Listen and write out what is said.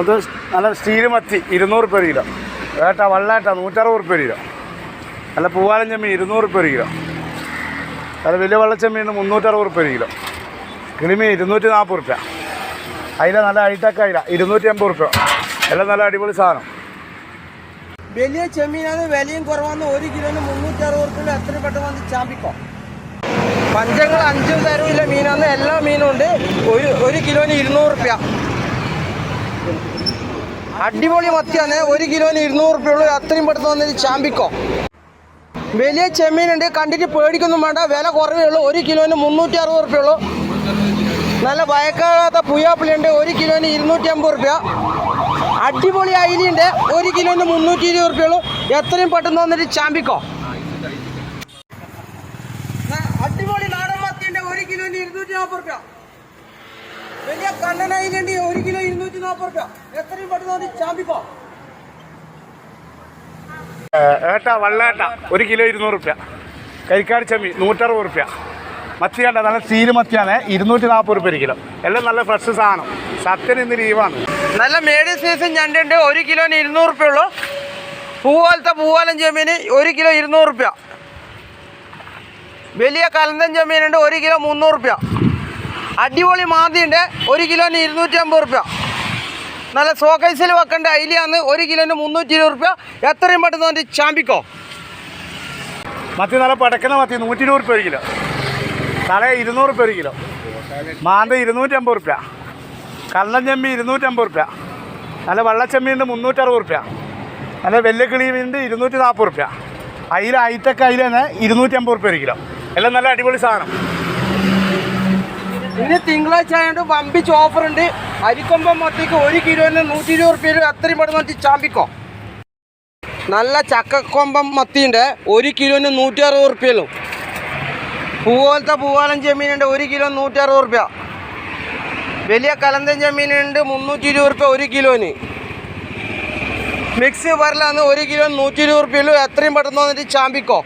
അത് നല്ല സ്റ്റീൽ മത്തി ഇരുന്നൂറ് രൂപ കിലോ. വേട്ട വള്ളേട്ട നൂറ്ററുപത് രൂപ കിലോ. നല്ല പൂവാലൻ ചെമ്മീൻ ഇരുന്നൂറ് രൂപ കിലോ. നല്ല വലിയ വള്ളച്ചെമ്മീൻ മുന്നൂറ്ററുപത് രൂപ കിലോ കിളിമീൻ ഇരുന്നൂറ്റി നാൽപ്പത് രൂപ അയില നല്ല ഹൈടെക് അയില ഇരുന്നൂറ്റി അമ്പത് രൂപ എല്ലാം നല്ല അടിപൊളി സാധനം. വലിയ ചെമ്മീനാണ് വിലയും കുറവാന്ന് ഒരു കിലോന് മുന്നൂറ്റി അറുപത് റുപ്യ എത്ര പെട്ടെന്ന് വന്ന് ചാമ്പിക്കോ? പഞ്ചങ്ങൾ അഞ്ചും തരവില്ല മീനാണ്. എല്ലാ മീനും ഉണ്ട്. ഒരു ഒരു കിലോന് ഇരുന്നൂറ് റുപ്യ അടിപൊളി മത്തിയാണ്. ഒരു കിലോന് ഇരുന്നൂറ് രൂപ ഉള്ളൂ. അത്രയും പെട്ടെന്ന് വന്നത് ചാമ്പിക്കോ വലിയ ചെമ്മീനുണ്ട്. കണ്ടിട്ട് പേടിക്കൊന്നും വേണ്ട. വില കുറവേ ഉള്ളൂ. ഒരു കിലോന് മുന്നൂറ്റി അറുപത് രൂപ ഉള്ളൂ. നല്ല വയക്കാത്ത പുയാപ്പിളിയുണ്ട്. ഒരു കിലോന് ഇരുന്നൂറ്റി അമ്പത് റുപ്യ. അടിപൊളി അയിലുണ്ട് ഒരു കിലോന് മുന്നൂറ്റി ഇരുപത് രൂപ ഉള്ളൂ. എത്രയും പെട്ടെന്ന് വന്നിട്ട് ചാമ്പിക്കോ അടിപൊളി നാടൻ മത്തിയുണ്ട്. ഒരു കിലോന് ഇരുന്നൂറ്റി നാൽപ്പത് റുപ്യ. വലിയ കണ്ണനായി വേണ്ടി ഒരു കിലോ ഇരുന്നൂറ്റി നാൽപ്പത് രൂപ. എത്രയും പെട്ടെന്ന് ചാമ്പിക്കോ ഏട്ട വള്ളേട്ട ഒരു കിലോ ഇരുന്നൂറ് രൂപ കരിക്കാട് ചമ്മി നൂറ്ററുപത് റുപ്യ. മത്തി കണ്ട നല്ല സീൽ മത്തിയാണ് ഇരുന്നൂറ്റി നാൽപ്പത് റുപ്യ ഒരു കിലോ. എല്ലാം നല്ല ഫ്രഷ് സാധനം. സത്യന് ഇന്ന് ലീവാണ്. നല്ല മേഡിയം സൈസ് ഞണ്ടുണ്ട് ഒരു കിലോന് ഇരുന്നൂറ് റുപ്യ ഉള്ളു. പൂവാലത്തെ പൂവാലൻ ചെമ്മീന് ഒരു കിലോ ഇരുന്നൂറ് റുപ്യ. വലിയ കലന്തൻ ചെമ്മീനുണ്ട് ഒരു കിലോ മുന്നൂറ് റുപ്യ. അടിപൊളി മാന്തിയുണ്ട്. ഒരു കിലോന് ഇരുന്നൂറ്റി അമ്പത് റുപ്യ. നല്ല സോക്കൈസിൽ വെക്കേണ്ട അയിലാണ് ഒരു കിലോന് മുന്നൂറ്റി ഇരുപത് റുപ്യ. എത്രയും പെട്ടെന്ന് വന്നിട്ട് ചാമ്പിക്കോ മത്തി നല്ല പടക്കുന്ന മത്തി നൂറ്റി ഇരുപത് റുപ്യ ഒരു കിലോ. തല ഇരുന്നൂറ് റുപ്യ ഒരു കിലോ. മാന്ത ഇരുന്നൂറ്റമ്പത് റുപ്യ. കള്ളൻ ചെമ്മി ഇരുന്നൂറ്റമ്പത് റുപ്യ. നല്ല വെള്ളച്ചെമ്മീന്റെ മുന്നൂറ്ററുപത് റുപ്യ. നല്ല കിളിമീന്റെ ഇരുന്നൂറ്റി നാൽപ്പത് റുപ്യ. അയില ഐറ്റക്ക് അയിലാണ് ഇരുന്നൂറ്റമ്പത് റുപ്യ ഒരു കിലോ. എല്ലാം നല്ല അടിപൊളി സാധനം. ഇനി തിങ്കളാഴ്ച ആയതുകൊണ്ട് വമ്പിച്ച് ഓഫർ ഉണ്ട്. അരിക്കൊമ്പം മത്തിക്ക് ഒരു കിലോന് നൂറ്റി ഇരുപത് റുപ്യ അത്രയും പെട്ടെന്ന് വന്നിട്ട് ചാമ്പിക്കോ. നല്ല ചക്കക്കൊമ്പം മത്തിയുണ്ട്. ഒരു കിലോന് നൂറ്റി അറുപത് റുപ്യല്ലോ പൂവോലത്തെ പൂവാലൻ ചെമ്മീനുണ്ട് ഒരു കിലോ നൂറ്റി അറുപത് റുപ്യ. വലിയ കലന്തൻ ചെമ്മീനുണ്ട് മുന്നൂറ്റി ഇരുപത് റുപ്യ ഒരു കിലോന്. മിക്സ് വരലാന്ന് ഒരു കിലോ നൂറ്റി ഇരുപത് റുപ്യല്ലോ എത്രയും പെട്ടെന്ന് വന്നിട്ട് ചാമ്പിക്കോ.